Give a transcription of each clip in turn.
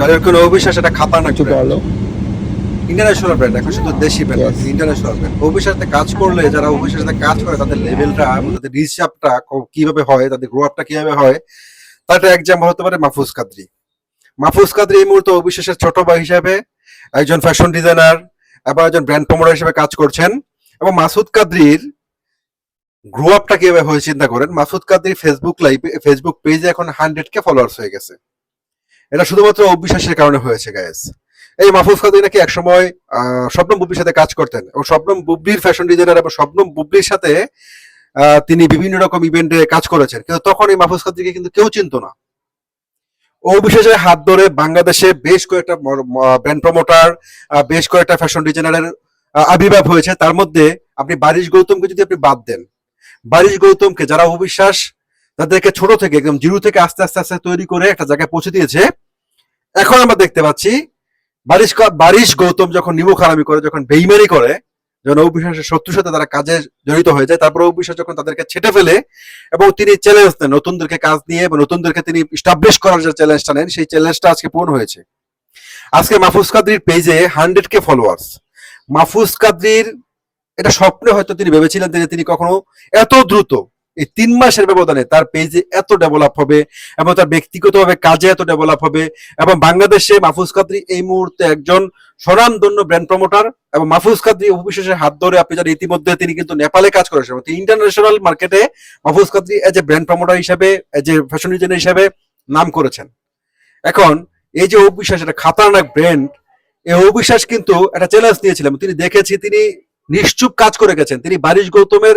তাদের কোনো এটা ইন্টারন্যাশনাল ব্র্যান্ড এখন শুধু দেশি ব্র্যান্ড ইন্টারন্যাশনাল ব্র্যান্ড কাজ করলে যারা কাজ করে তাদের লেভেলটা তাদের কীভাবে হয় তাদের গ্রো আপটা কীভাবে হয় তার একটা এক্সাম্পল হতে পারে মাহফুজ কাদরি। মাহফুজ কাদরি এই মুহূর্তে অবিশ্বাসের ছোট ভাই হিসাবে একজন ফ্যাশন ডিজাইনার এবং একজন ব্র্যান্ড প্রমোটার হিসেবে কাজ করছেন। এবং মাসুদ কাদরির গ্রো আপটা কীভাবে হয়ে চিন্তা করেন। মাসুদ কাদরির ফেসবুক লাইভ ফেসবুক পেজে এখন হান্ড্রেড কে ফলোয়ার্স হয়ে গেছে। এটা শুধুমাত্র অবিশ্বাসের কারণে হয়েছে গায়েস এই মাহফুজ কাদরি নাকি একসময় শবনম বুবলির সাথে কাজ করতেন এবং শবনম বুবলির ফ্যাশন ডিজাইনার এবং শবনম বুবলির সাথে তিনি বিভিন্ন রকম ইভেন্টে কাজ করেছেন। কিন্তু তখন এই মাহফুজ কাদরিকে কিন্তু কেউ চিনত না। বিশেষে হাত ধরে বাংলাদেশে বেশ কয়েকটা ব্র্যান্ড প্রমোটার বেশ কয়েকটা ফ্যাশন ডিজাইনারের আবির্ভাব হয়েছে। তার মধ্যে আপনি বারিশ গৌতমকে যদি আপনি বাদ দেন, বারিশ গৌতমকে যারা অবিশ্বাস, তাদেরকে ছোট থেকে, একদম জিরো থেকে আস্তে আস্তে আস্তে তৈরি করে একটা জায়গায় পৌঁছে দিয়েছে এখন আমরা দেখতে পাচ্ছি, বারিশ বারিশ গৌতম যখন নিমু খারামি করে, যখন বেইমানি করে, যখন অভিশ্বাসের শত্রুর সাথে তারা কাজে জড়িত হয়ে যায়, তারপর অভিশ্বাস যখন তাদেরকে ছেটে ফেলে এবং তিনি চ্যালেঞ্জ দেন নতুনদেরকে কাজ নিয়ে এবং নতুনদেরকে তিনি স্টাবলিশ করার যে চ্যালেঞ্জটা নেন, সেই চ্যালেঞ্জটা আজকে পূর্ণ হয়েছে। আজকে মাহফুজ কাদরির পেজে হান্ড্রেড কে ফলোয়ার্স মাহফুজ কাদরির, এটা স্বপ্নে হয়তো তিনি ভেবেছিলেন যে তিনি কখনো এত দ্রুত এই তিন মাসের ব্যবধানে তার পেজে এত ডেভেলপ হবে এবং তার ব্যক্তিগতভাবে কাজে এত ডেভেলপ হবে এবং বাংলাদেশে মাহফুজ কাদরি এই মুহূর্তে একজন স্বনামধন্য ব্র্যান্ড প্রমোটার এবং মাহফুজ কাদরি অবিশ্বাসের হাত ধরে আপনি জানেন ইতিমধ্যে তিনি কিন্তু নেপালে কাজ করেছেন তিনি ইন্টারন্যাশনাল মার্কেটে Mahfuz Kadri as a brand promoter হিসেবে এজ এ ফ্যাশন ডিজাইনার হিসেবে নাম করেছেন। এখন এই যে অবিশ্বাস, এটা খাতারনাক ব্র্যান্ড এই অবিশ্বাস কিন্তু একটা চ্যালেঞ্জ নিয়েছিলেন। তিনি দেখেছি, তিনি নিশ্চুপ কাজ করে গেছেন। তিনি বারিশ গৌতমের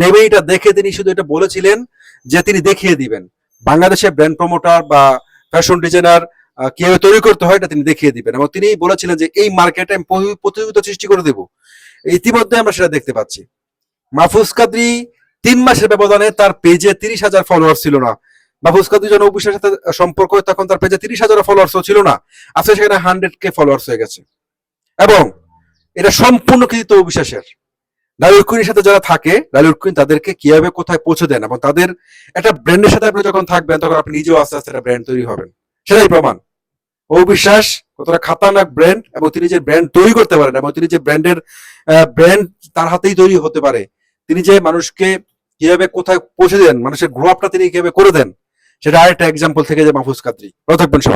ডেমেইটা দেখে তিনি শুধু এটা বলেছিলেন যে তিনি দেখিয়ে দিবেন। বাংলাদেশে ব্র্যান্ড প্রমোটার বা ফ্যাশন ডিজাইনার কীভাবে তৈরি করতে হয় এটা তিনি দেখিয়ে দিবেন। এবং তিনি বলেছিলেন যে এই মার্কেটে আমি প্রতিযোগিতা সৃষ্টি করে দেব। ইতিমধ্যে আমরা সেটা দেখতে পাচ্ছি। মাহফুজ কাদরি তিন মাসের ব্যবধানে তার পেজে তিরিশ হাজার ফলোয়ার ছিল না। মাহফুজ কাদরি যখন অবিশ্বাসের সাথে সম্পর্ক তখন তার পেজে তিরিশ হাজার ফলোয়ার্স ছিল না। আজকে সেখানে হান্ড্রেড কে ফলোয়ার্স হয়ে গেছে। এবং এটা সম্পূর্ণ কৃতিত্ব অবিশ্বাসের লালুর কুইনের সাথে যারা থাকে লালুর কুইন তাদেরকে কীভাবে কোথায় পৌঁছে দেন এবং তাদের একটা ব্র্যান্ডের সাথে আপনি যখন থাকবেন, তখন আপনি নিজেও আস্তে আস্তে একটা ব্র্যান্ড তৈরি হবেন। সেটাই প্রমাণ। অবিশ্বাস কতটা খাতারনাক ব্র্যান্ড এবং তিনি যে ব্র্যান্ড তৈরি করতে পারেন এবং তিনি যে ব্র্যান্ডের ব্র্যান্ড তার হাতেই তৈরি হতে পারে, তিনি যে মানুষকে কীভাবে কোথায় পৌঁছে দেন, মানুষের গ্রো তিনি কীভাবে করে দেন, সেটা আরেকটা এক্সাম্পল থেকে যে মাহফুজ কাদরি। ভালো থাকবেন সবাই।